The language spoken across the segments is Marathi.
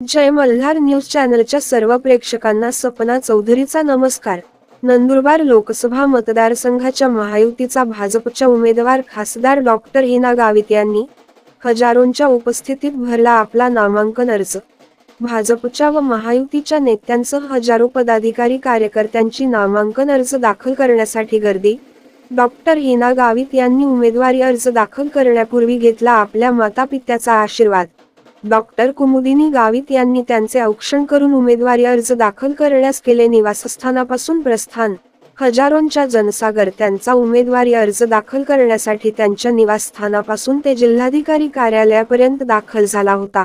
जय मल्हार न्यूज चॅनलच्या सर्व प्रेक्षकांना सपना चौधरीचा नमस्कार. नंदुरबार लोकसभा मतदारसंघाच्या महायुतीचा भाजपच्या उमेदवार खासदार डॉक्टर हिना गावित यांनी हजारोंच्या उपस्थितीत भरला आपला नामांकन अर्ज. भाजपच्या व महायुतीच्या नेत्यांसह हजारो पदाधिकारी कार्यकर्त्यांची नामांकन अर्ज दाखल करण्यासाठी गर्दी. डॉक्टर हिना गावित यांनी उमेदवारी अर्ज दाखल करण्यापूर्वी घेतला आपल्या मातापित्याचा आशीर्वाद. डॉक्टर कुमुदिनी गावित यांनी त्यांचे औक्षण करून उमेदवारी अर्ज दाखल करण्यास केले. निवासस्थानापासून प्रस्थान हजारोंच्या जनसागर त्यांचा उमेदवारी अर्ज दाखल करण्यासाठी त्यांच्या निवासस्थानापासून ते जिल्हाधिकारी कार्यालयापर्यंत दाखल झाला होता.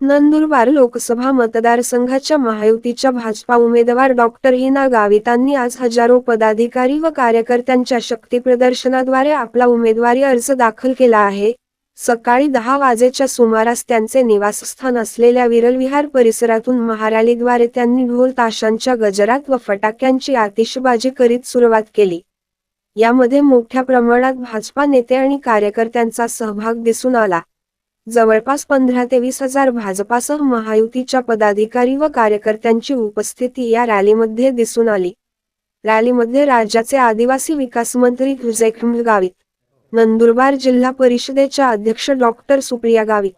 नंदुरबार लोकसभा मतदारसंघाच्या महायुतीच्या भाजपा उमेदवार डॉक्टर हिना गावितांनी आज हजारो पदाधिकारी व कार्यकर्त्यांच्या शक्तीप्रदर्शनाद्वारे आपला उमेदवारी अर्ज दाखल केला आहे. सकाळी दहा वाजेच्या सुमारास त्यांचे निवासस्थान असलेल्या विरलविहार परिसरातून महारॅलीद्वारे त्यांनी ढोल ताशांच्या गजरात व फटाक्यांची आतिषबाजी करीत सुरुवात केली. यामध्ये मोठ्या प्रमाणात भाजपा नेते आणि कार्यकर्त्यांचा सहभाग दिसून आला. जवळपास पंधरा ते वीस हजार भाजपासह महायुतीच्या पदाधिकारी व कार्यकर्त्यांची उपस्थिती या रॅलीमध्ये दिसून आली. रॅलीमध्ये राज्याचे आदिवासी विकास मंत्री हुजेख गावित नंदुरबार जिल्हा परिषदेच्या अध्यक्ष डॉक्टर सुप्रिया गावित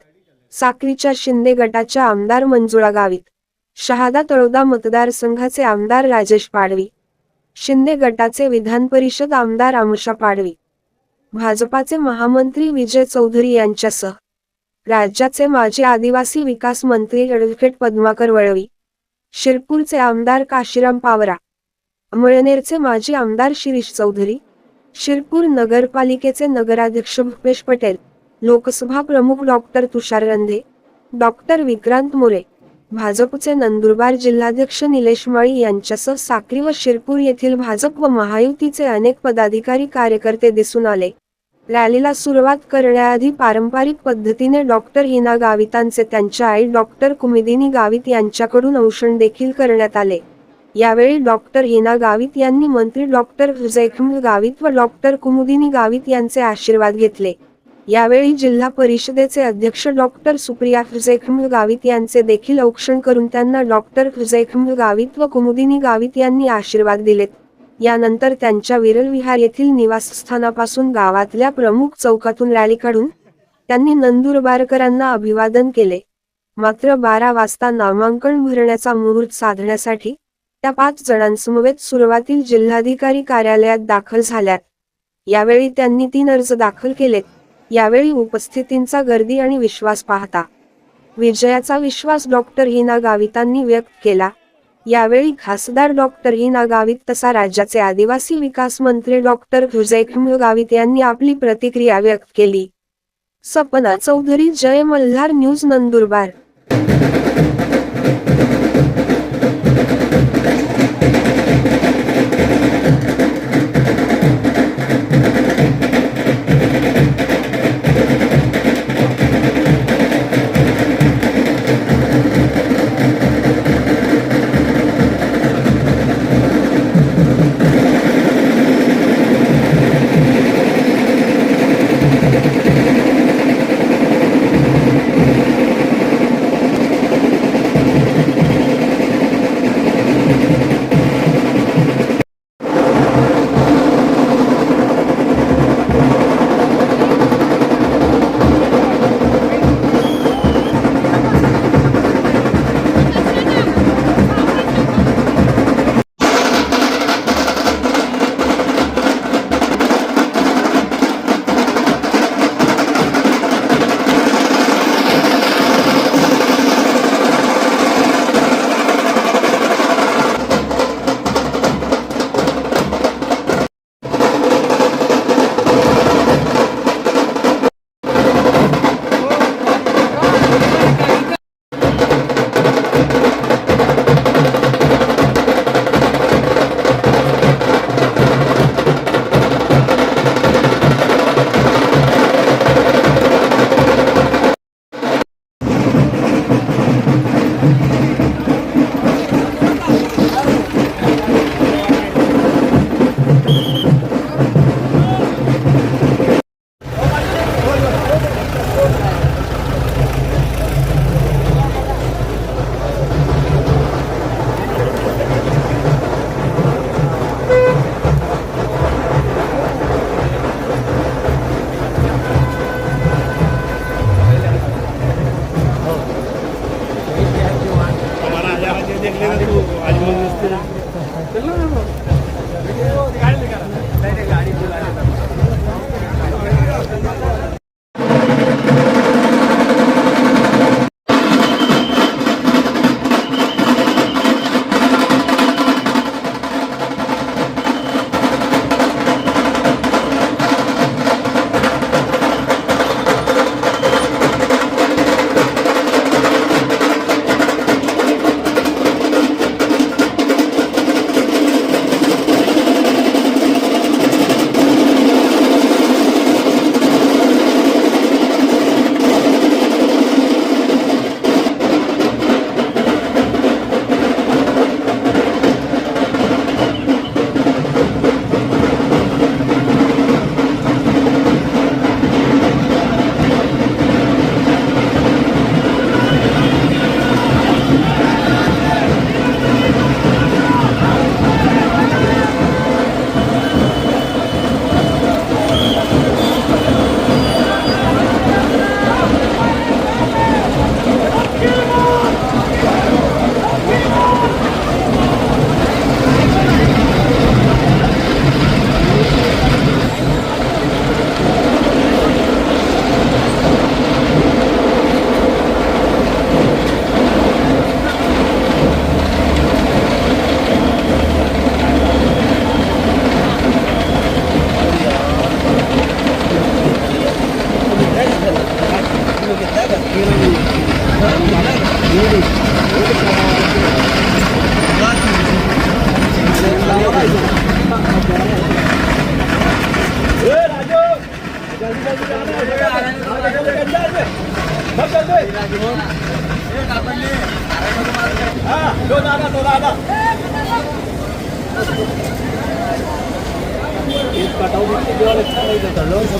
साक्रीच्या शिंदे गटाच्या आमदार मंजुळा गावित शहादा तळोदा मतदारसंघाचे आमदार राजेश पाडवी शिंदे गटाचे विधान परिषद आमदार आमुषा पाडवी भाजपाचे महामंत्री विजय चौधरी यांच्यासह राज्याचे माजी आदिवासी विकास मंत्री ॲडव्होकेट पद्माकर वळवी शिरपूरचे आमदार काशीराम पावरा अमळनेरचे माजी आमदार शिरीष चौधरी शिरपूर नगरपालिकेचे नगराध्यक्ष भूपेश पटेल लोकसभा प्रमुख डॉक्टर तुषार रंधे डॉक्टर विक्रांत मोरे भाजपचे नंदुरबार जिल्हाध्यक्ष निलेश माळी यांच्यासह साक्री व शिरपूर येथील भाजप व महायुतीचे अनेक पदाधिकारी कार्यकर्ते दिसून आले. रॅलीला सुरुवात करण्याआधी पारंपरिक पद्धतीने डॉक्टर हिना गावितांचे त्यांच्या आई डॉक्टर कुमिदिनी गावित यांच्याकडून औषण देखील करण्यात आले. यावेळी डॉक्टर हिना गावित यांनी मंत्री डॉक्टर हुजैखम गावित व डॉक्टर कुमुदिनी गावित यांचे आशीर्वाद घेतले. यावेळी जिल्हा परिषदेचे अध्यक्ष डॉक्टर सुप्रिया हुजैखम गावित यांचे देखील औक्षण करून त्यांना डॉक्टर हुजैखम गावित व कुमुदिनी गावित यांनी आशीर्वाद दिलेत. यानंतर त्यांच्या विरल विहार येथील निवासस्थानापासून गावातल्या प्रमुख चौकातून रॅली काढून त्यांनी नंदुरबारकरांना अभिवादन केले. मात्र बारा वाजता नामांकन भरण्याचा मुहूर्त साधण्यासाठी त्या पाच जणांसमवेत सुरुवातील जिल्हाधिकारी कार्यालयात दाखल झाल्यात. यावेळी त्यांनी तीन अर्ज दाखल केलेत. यावेळी उपस्थितींचा गर्दी आणि विश्वास पाहता. विजयाचा विश्वास डॉक्टर हिना गावितांनी व्यक्त केला. यावेळी खासदार डॉक्टर हिना गावित तसा राज्याचे आदिवासी विकास मंत्री डॉक्टर हुजैखम गावित यांनी आपली प्रतिक्रिया व्यक्त केली. सपना चौधरी जय मल्हार न्यूज नंदुरबार.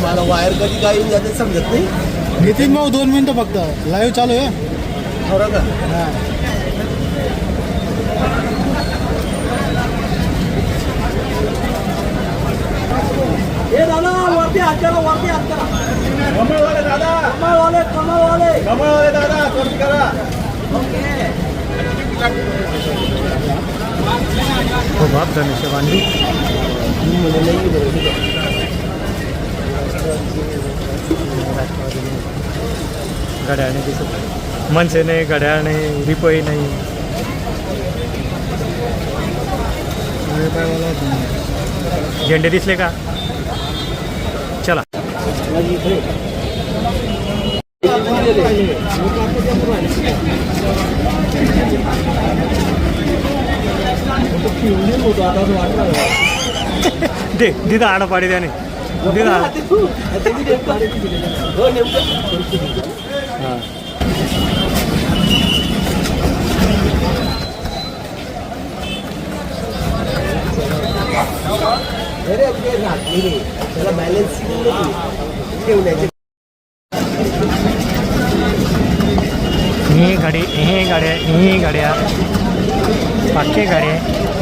मला वायर कधी काही जाते समजत नाही. नितीन भाऊ दोन मिनिटं फक्त. लाईव्ह चालू आहे. खरं का? हा. दादा वरती हात करा वरती हात करा. कमळवाले दादा. कमळवाले कमळवाले कमळवाले दादा वरती करा. खूप आप धनुष्य बांधली घड्याळ नाही दिसत. मनसे नाही घड्याळ नाही रिपई नाही. झेंडे दिसले का? चला. दे दिदा आडा पाडी त्याने. दिदा हां त्याला बॅलन्सिंग ठेवण्याचे ही गाडी ही गाड्या ही गाड्या पाचशे गाड्या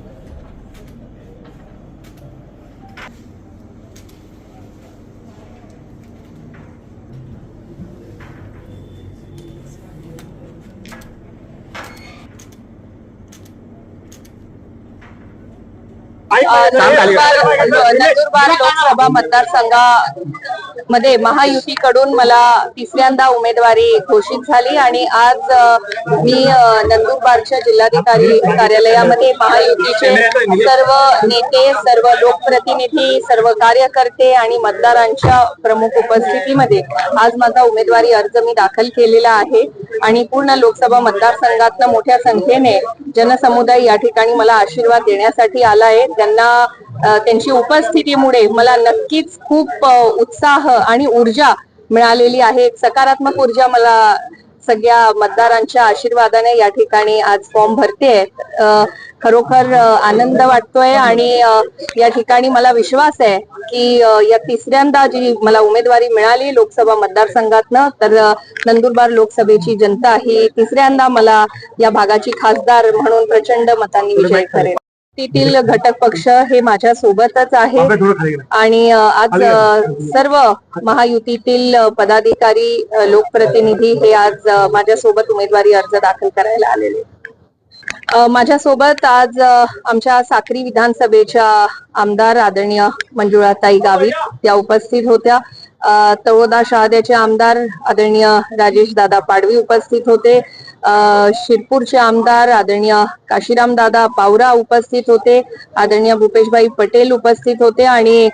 नंदुरबार लोकसभा मध्ये महायुतीकडून मला तिसऱ्यांदा उमेदवारी घोषित झाली आणि आज मी नंदुरबारच्या जिल्हाधिकारी कार्यालयामध्ये महायुतीचे सर्व नेते सर्व लोकप्रतिनिधी सर्व कार्यकर्ते आणि मतदारांच्या प्रमुख उपस्थितीमध्ये आज माझा उमेदवारी अर्ज मी दाखल केलेला आहे आणि पूर्ण लोकसभा मतदारसंघातनं मोठ्या संख्येने जनसमुदाय या ठिकाणी मला आशीर्वाद देण्यासाठी आला आहे त्यांना त्यांची उपस्थितीमुळे मला नक्कीच खूप उत्साह आणि ऊर्जा मिळालेली आहे. सकारात्मक ऊर्जा मला सगळ्या मतदारांच्या आशीर्वादाने या ठिकाणी आज फॉर्म भरते खरोखर आनंद वाटतोय आणि या ठिकाणी मला विश्वास आहे की या तिसऱ्यांदा जी मला उमेदवारी मिळाली लोकसभा मतदारसंघातनं तर नंदुरबार लोकसभेची जनता ही तिसऱ्यांदा मला या भागाची खासदार म्हणून प्रचंड मतांनी विजय करेल तिथील घटक पक्ष हे माझ्या सोबतच आहे आणि आज सर्व महायुतीतील पदाधिकारी लोकप्रतिनिधी हे आज अ, माझ्यासोबत उमेदवारी अर्ज दाखल करायला आलेले अ, माझ्यासोबत आज आमच्या साक्री विधानसभेच्या आमदार आदरणीय मंजुळाताई गावित या उपस्थित होत्या. तळोदा शहाद्याचे आमदार आदरणीय राजेश दादा पाडवी उपस्थित होते. शिरपूरचे आमदार आदरणीय काशीराम दादा पावरा उपस्थित होते आदरणीय भूपेशभाई पटेल उपस्थित होते आणि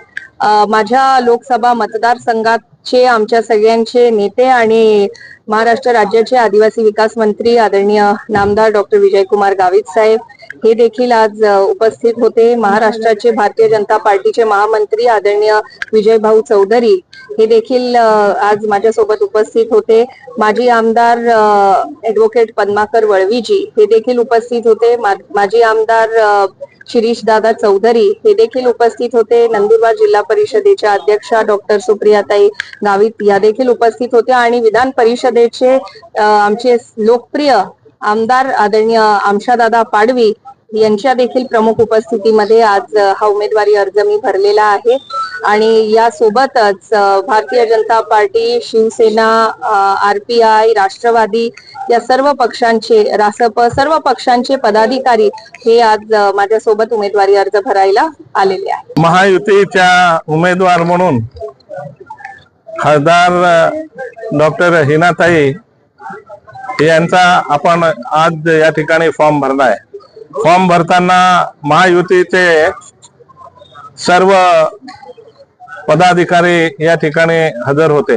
माझ्या लोकसभा मतदारसंघाचे आमच्या सगळ्यांचे नेते आणि महाराष्ट्र राज्याचे आदिवासी विकास मंत्री आदरणीय नामदार डॉक्टर विजयकुमार गावित साहेब हे देखील आज उपस्थित होते महाराष्ट्राचे भारतीय जनता पार्टीचे महामंत्री आदरणीय विजयभाऊ चौधरी. हे देखील आज माझ्यासोबत उपस्थित होते. माजी आमदार ऍडव्होकेट पद्माकर वळवीजी हे देखील उपस्थित होते. माजी आमदार शिरीष दादा चौधरी हे देखील उपस्थित होते. नंदुरबार जिल्हा परिषदेच्या अध्यक्षा डॉक्टर सुप्रियाताई गावित या देखील उपस्थित होत्या आणि विधान परिषदेचे आमचे लोकप्रिय आमदार आदरणीय आमशादादा पाडवी यांच्या देखील प्रमुख उपस्थितीमध्ये आज हा उमेदवारी अर्ज मी भरलेला आहे. आणि या सोबतच Bharatiya Janata party Shiv Sena R P I Rashtrawadi या सर्व पक्षांचे रासप सर्व पक्षांचे पदाधिकारी हे आज माझ्यासोबत उमेदवारी अर्ज भरायला आलेले आहेत. महायुतीच्या उमेदवार म्हणून खासदार डॉक्टर हिनाताई यांचा आपण आज या ठिकाणी फॉर्म भरलाय. फॉर्म भरताना महायुतीचे सर्व पदाधिकारी या ठिकाणी हजर होते.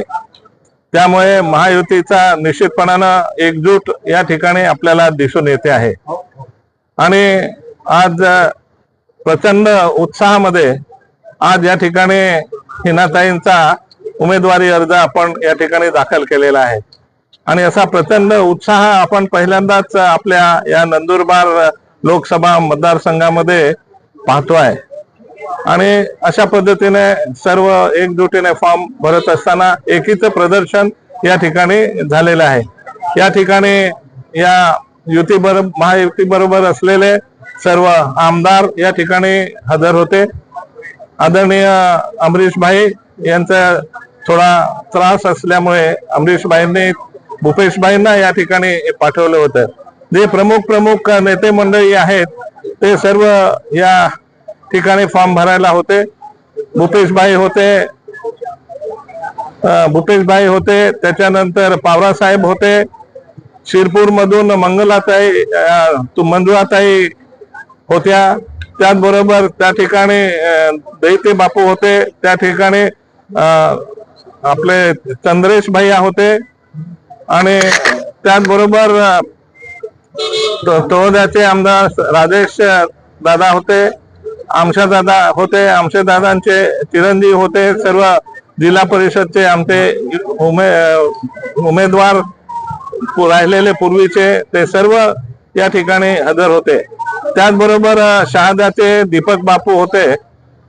त्यामुळे महायुतीचा निश्चितपणानं एकजूट या ठिकाणी आपल्याला दिसून येते आहे. आणि आज प्रचंड उत्साहामध्ये आज या ठिकाणी हिनाताईंचा उमेदवारी अर्ज आपण या ठिकाणी दाखल केलेला आहे. आणि असा प्रचंड उत्साह आपण पहिल्यांदाच आपल्या या नंदुरबार लोकसभा मतदारसंघामध्ये पाहतोय. आणि अशा पद्धतीने सर्व एकजुटीने फॉर्म भरत असताना एकीचं प्रदर्शन या ठिकाणी झालेलं आहे. या ठिकाणी या युती बरोबर महायुती बरोबर असलेले सर्व आमदार या ठिकाणी हजर होते. आदरणीय अमरीश भाई यांचा थोडा त्रास असल्यामुळे अमरीश भाईंनी भूपेशभाईंना या ठिकाणी पाठवलं होतं. जे प्रमुख प्रमुख नेते मंडळी आहेत ते सर्व या ठिकाणी फॉर्म भरायला होते. भूपेशभाई होते भूपेशभाई होते त्याच्यानंतर पावरासाहेब होते शिरपूर मधून मंगलाताई तु- मंजुळाताई होत्या. त्याचबरोबर त्या ठिकाणी दैते बापू होते. त्या ठिकाणी आपले चंद्रेश भैया होते. आणि त्याचबरोबर तो- तळोद्याचे आमदार राजेश दादा होते आमशा दादा होते आमच्या दादांचे चिरंजीव होते सर्व जिल्हा परिषदचे आमचे उमे उमेदवार राहिलेले पूर्वीचे ते सर्व या ठिकाणी हजर होते. त्याचबरोबर शहादाचे दीपक बापू होते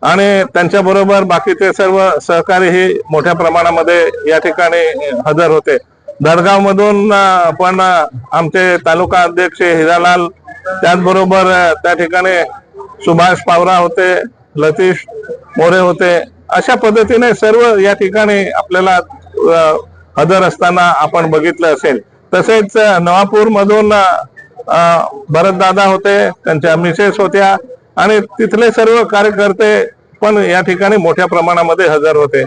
आणि त्यांच्याबरोबर बाकीचे सर्व सहकारीही मोठ्या प्रमाणामध्ये या ठिकाणी हजर होते. दडगाव मधून पण आमचे तालुका अध्यक्ष हिरालाल त्याचबरोबर त्या ठिकाणी सुभाष पावरा होते लतीश मोरे होते अशा पद्धतीने सर्व या ठिकाणी आपल्याला हजर असताना आपण बघितलं असेल. तसेच नवापूर मधून भरतदादा होते त्यांच्या मिसेस होत्या आणि तिथले सर्व कार्यकर्ते पण या ठिकाणी मोठ्या प्रमाणामध्ये हजर होते.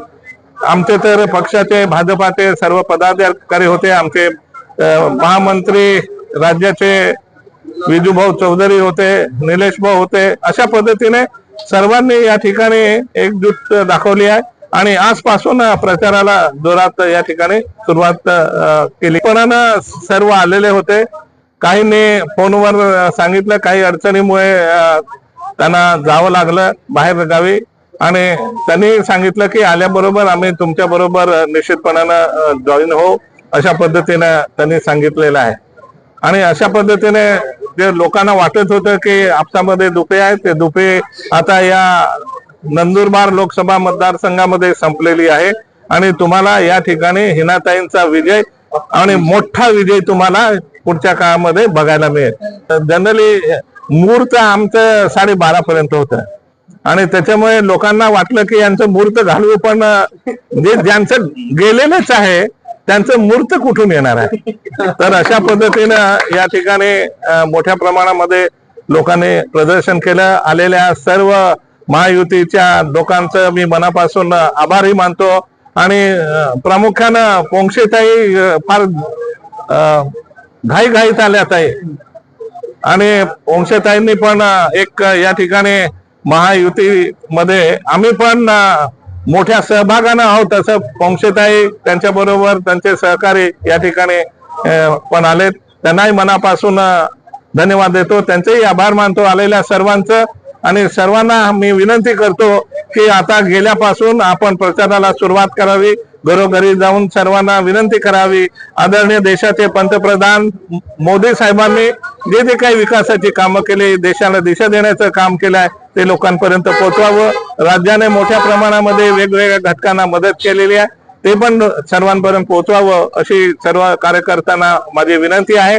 आमचे तर पक्षाचे भाजपाचे सर्व पदाधिकारी होते. आमचे महामंत्री राज्याचे विजूभाऊ चौधरी होते निलेश भाऊ होते. अशा पद्धतीने सर्वांनी या ठिकाणी एकजूट दाखवली आहे. आणि आजपासून प्रचाराला जोरात या ठिकाणी सुरुवात केली. पण सर्व आलेले होते काहींनी फोनवर सांगितलं काही अडचणीमुळे त्यांना जावं लागलं बाहेर गावी आणि त्यांनी सांगितलं की आल्याबरोबर आम्ही तुमच्या बरोबर निश्चितपणानं जॉईन होऊ अशा पद्धतीनं त्यांनी सांगितलेलं आहे. आणि अशा पद्धतीने जे लोकांना वाटत होतं की आपसामध्ये दुपे आहेत ते दुपे आता या नंदुरबार लोकसभा मतदारसंघामध्ये संपलेली आहे. आणि तुम्हाला या ठिकाणी हिनाताईंचा विजय आणि मोठा विजय तुम्हाला पुढच्या काळामध्ये बघायला मिळेल. जनरली मुहूर्त आमचं साडेबारा पर्यंत होतं. आणि त्याच्यामुळे लोकांना वाटलं की यांचं मूर्त घालू पण जे ज्यांचं गेलेलंच आहे त्यांचं मूर्त कुठून येणार आहे? तर अशा पद्धतीनं या ठिकाणी मोठ्या प्रमाणामध्ये लोकांनी प्रदर्शन केलं. आलेल्या सर्व महायुतीच्या लोकांचं मी मनापासून आभारही मानतो. आणि प्रामुख्यानं पोंक्षेताई फार घाई घाईत आल्यात आहे आणि पोंक्षेताईंनी पण एक या ठिकाणी महायुतीमध्ये आम्ही पण मोठ्या सहभागानं आहोत असं वंशताई त्यांच्या बरोबर त्यांचे सहकारी या ठिकाणी पण आलेत. त्यांनाही मनापासून धन्यवाद देतो. त्यांचेही आभार मानतो आलेल्या सर्वांचं. आणि सर्वांना मी विनंती करतो की आता गेल्यापासून आपण प्रचाराला सुरुवात करावी. घरोघरी जाऊन सर्वांना विनंती करावी. आदरणीय देशाचे पंतप्रधान मोदी साहेबांनी जे जे काही विकासाची कामं केली देशाला दिशा देण्याचं काम केलं आहे ते लोकांपर्यंत पोहोचवावं. राज्याने मोठ्या प्रमाणामध्ये वेगवेगळ्या घटकांना मदत केलेली आहे. ते पण सर्वांपर्यंत पोहोचवावं अशी सर्व कार्यकर्त्यांना माझी विनंती आहे.